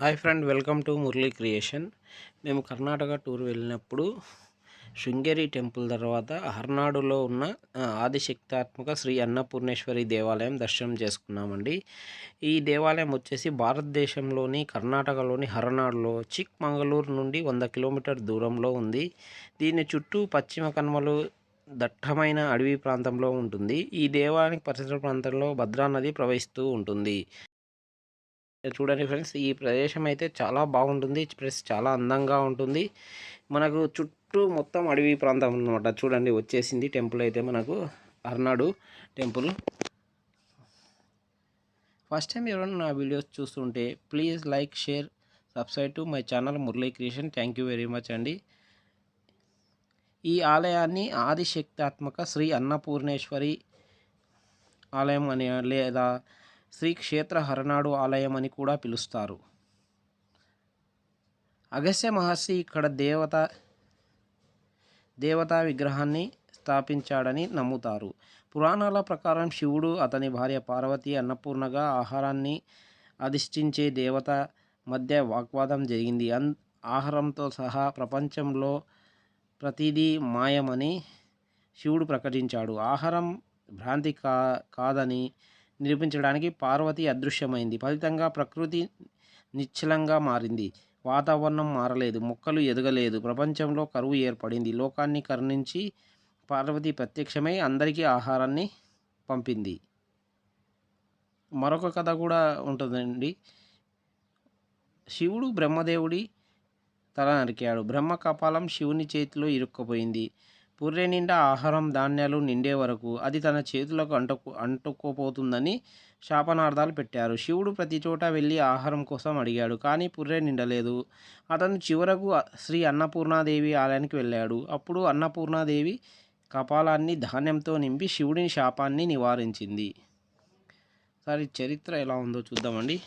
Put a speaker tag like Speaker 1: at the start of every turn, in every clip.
Speaker 1: Hi friend welcome to Murali creation. మేము Karnataka tour వెళ్ళినప్పుడు Sringeri temple తర్వాత హర్నాడులో ఉన్న ఆదిశక్తాత్మక శ్రీ అన్నపూర్ణేశ్వరి దేవాలయం దర్శనం చేసుకున్నామండి. ఈ దేవాలయం వచ్చేసి భారతదేశంలోని కర్ణాటకలోని హర్నాడులో చిక్మంగళూరు నుండి వంద కిలోమీటర్ దూరంలో ఉంది. దీని చుట్టూ పశ్చిమ కనుమలు దట్టమైన అడవి ప్రాంతంలో ఉంటుంది. ఈ దేవాలయానికి పరిసర ప్రాంతంలో భద్రా నది ప్రవహిస్తూ ఉంటుంది. చూడండి ఫ్రెండ్స్ ఈ ప్రదేశం అయితే చాలా బాగుంటుంది. ప్లస్ చాలా అందంగా ఉంటుంది. మనకు చుట్టూ మొత్తం అడవి ప్రాంతం అనమాట చూడండి వచ్చేసింది టెంపుల్ అయితే మనకు అర్నాడు టెంపుల్. ఫస్ట్ టైం ఎవరైనా నా వీడియోస్ చూస్తుంటే please like share subscribe to my channel Murali creation. Thank you very much అండి. ఈ ఆలయాన్ని ఆదిశక్తాత్మక శ్రీ అన్నపూర్ణేశ్వరి ఆలయం అని లేదా శ్రీ క్షేత్ర హరనాడు ఆలయం అని కూడా పిలుస్తారు. అగస్త్య మహర్షి ఇక్కడ దేవత దేవతా విగ్రహాన్ని స్థాపించాడని నమ్ముతారు. పురాణాల ప్రకారం శివుడు అతని భార్య పార్వతి అన్నపూర్ణగా ఆహారాన్ని అధిష్ఠించే దేవత మధ్య వాగ్వాదం జరిగింది. అన్ ఆహారంతో సహా ప్రపంచంలో ప్రతిదీ మాయమని శివుడు ప్రకటించాడు. ఆహారం భ్రాంతి కా కాదని నిరూపించడానికి పార్వతి అదృశ్యమైంది. ఫలితంగా ప్రకృతి నిశ్చలంగా మారింది. వాతావరణం మారలేదు. మొక్కలు ఎదగలేదు. ప్రపంచంలో కరువు ఏర్పడింది. లోకాన్ని కరుణించి పార్వతి ప్రత్యక్షమై అందరికీ ఆహారాన్ని పంపింది. మరొక కథ కూడా ఉంటుందండి. శివుడు బ్రహ్మదేవుడి తల నరికాడు. బ్రహ్మ కపాలం శివుని చేతిలో ఇరుక్కుపోయింది. పుర్రె నిండా ఆహారం ధాన్యాలు నిండే వరకు అది తన చేతులకు అంటుకు అంటుకోపోతుందని శాపనార్థాలు పెట్టారు. శివుడు ప్రతి చోట వెళ్ళి ఆహారం కోసం అడిగాడు కానీ పుర్రె నిండలేదు. అతను చివరకు శ్రీ అన్నపూర్ణాదేవి ఆలయానికి వెళ్ళాడు. అప్పుడు అన్నపూర్ణాదేవి కపాలాన్ని ధాన్యంతో నింపి శివుడిని శాపాన్ని నివారించింది. సరే చరిత్ర ఎలా ఉందో చూద్దామండి.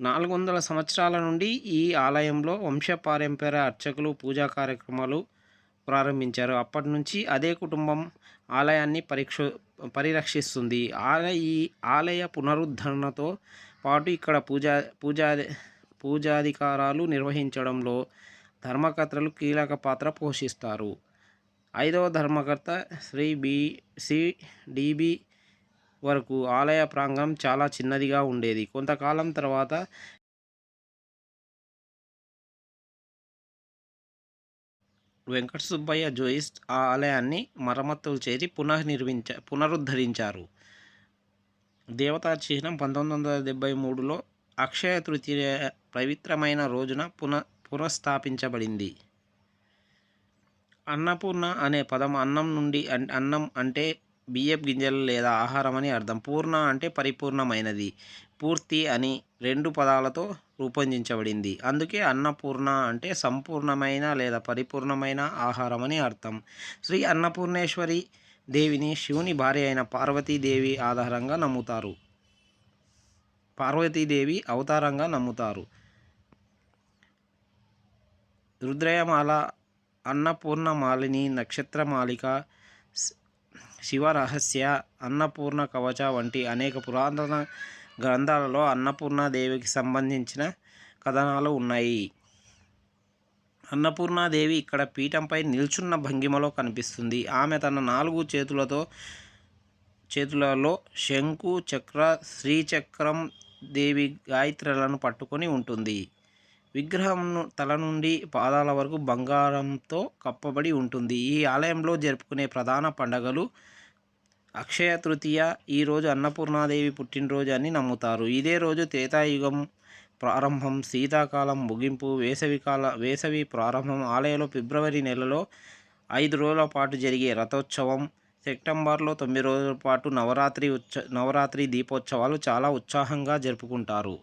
Speaker 1: నాలుగు వందల సంవత్సరాల నుండి ఈ ఆలయంలో వంశపారంపర్య అర్చకులు పూజా కార్యక్రమాలు ప్రారంభించారు. అప్పటి నుంచి అదే కుటుంబం ఆలయాన్ని పరీక్ష పరిరక్షిస్తుంది. ఆలయ ఈ ఆలయ పునరుద్ధరణతో పాటు ఇక్కడ పూజా పూజా పూజాధికారాలు నిర్వహించడంలో ధర్మకర్తలు కీలక పాత్ర పోషిస్తారు. ఐదవ ధర్మకర్త శ్రీ బి సి డిబి వరకు ఆలయ ప్రాంగణం చాలా చిన్నదిగా ఉండేది. కొంతకాలం తర్వాత వెంకట సుబ్బయ్య జోయిస్ ఆ ఆలయాన్ని మరమ్మతులు చేసి పునర్నిర్మించ పునరుద్ధరించారు. దేవతా చిహ్నం పంతొమ్మిది వందల డెబ్బై మూడులో అక్షయ తృతీయ పవిత్రమైన రోజున పున పునఃస్థాపించబడింది. అన్నపూర్ణ అనే పదం అన్నం నుండి అన్- అన్నం అంటే బియ్యపు గింజలు లేదా ఆహారం అని అర్థం. పూర్ణ అంటే పరిపూర్ణమైనది. పూర్తి అని రెండు పదాలతో రూపొందించబడింది. అందుకే అన్నపూర్ణ అంటే సంపూర్ణమైన లేదా పరిపూర్ణమైన ఆహారం అని అర్థం. శ్రీ అన్నపూర్ణేశ్వరి దేవిని శివుని భార్య అయిన పార్వతీదేవి ఆధారంగా నమ్ముతారు. పార్వతీదేవి అవతారంగా నమ్ముతారు. రుద్రయమాల అన్నపూర్ణమాలిని నక్షత్రమాలిక శివరహస్య అన్నపూర్ణ కవచ వంటి అనేక పురాతన గ్రంథాలలో అన్నపూర్ణాదేవికి సంబంధించిన కథనాలు ఉన్నాయి. అన్నపూర్ణాదేవి ఇక్కడ పీఠంపై నిల్చున్న భంగిమలో కనిపిస్తుంది. ఆమె తన నాలుగు చేతులతో చేతులలో శంకు చక్ర శ్రీచక్రం దేవి గాయత్రులను పట్టుకొని ఉంటుంది. విగ్రహం తల నుండి పాదాల వరకు బంగారంతో కప్పబడి ఉంటుంది. ఈ ఆలయంలో జరుపుకునే ప్రధాన పండగలు అక్షయ తృతీయ ఈరోజు అన్నపూర్ణాదేవి పుట్టినరోజు అని నమ్ముతారు. ఇదే రోజు త్రేతాయుగం ప్రారంభం శీతాకాలం ముగింపు వేసవికాల వేసవి ప్రారంభం ఆలయంలో ఫిబ్రవరి నెలలో ఐదు రోజుల పాటు జరిగే రథోత్సవం. సెప్టెంబర్లో తొమ్మిది రోజుల పాటు నవరాత్రి ఉత్స నవరాత్రి దీపోత్సవాలు చాలా ఉత్సాహంగా జరుపుకుంటారు.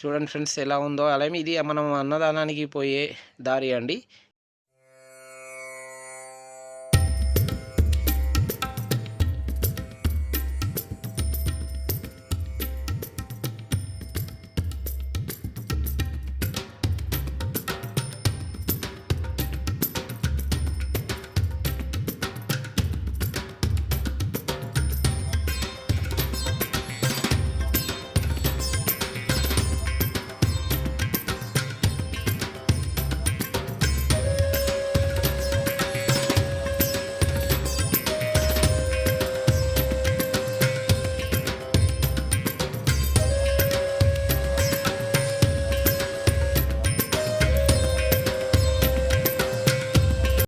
Speaker 1: చూడండి ఫ్రెండ్స్ ఎలా ఉందో. అలాగే ఇది మనం అన్నదానానికి పోయే దారి అండి.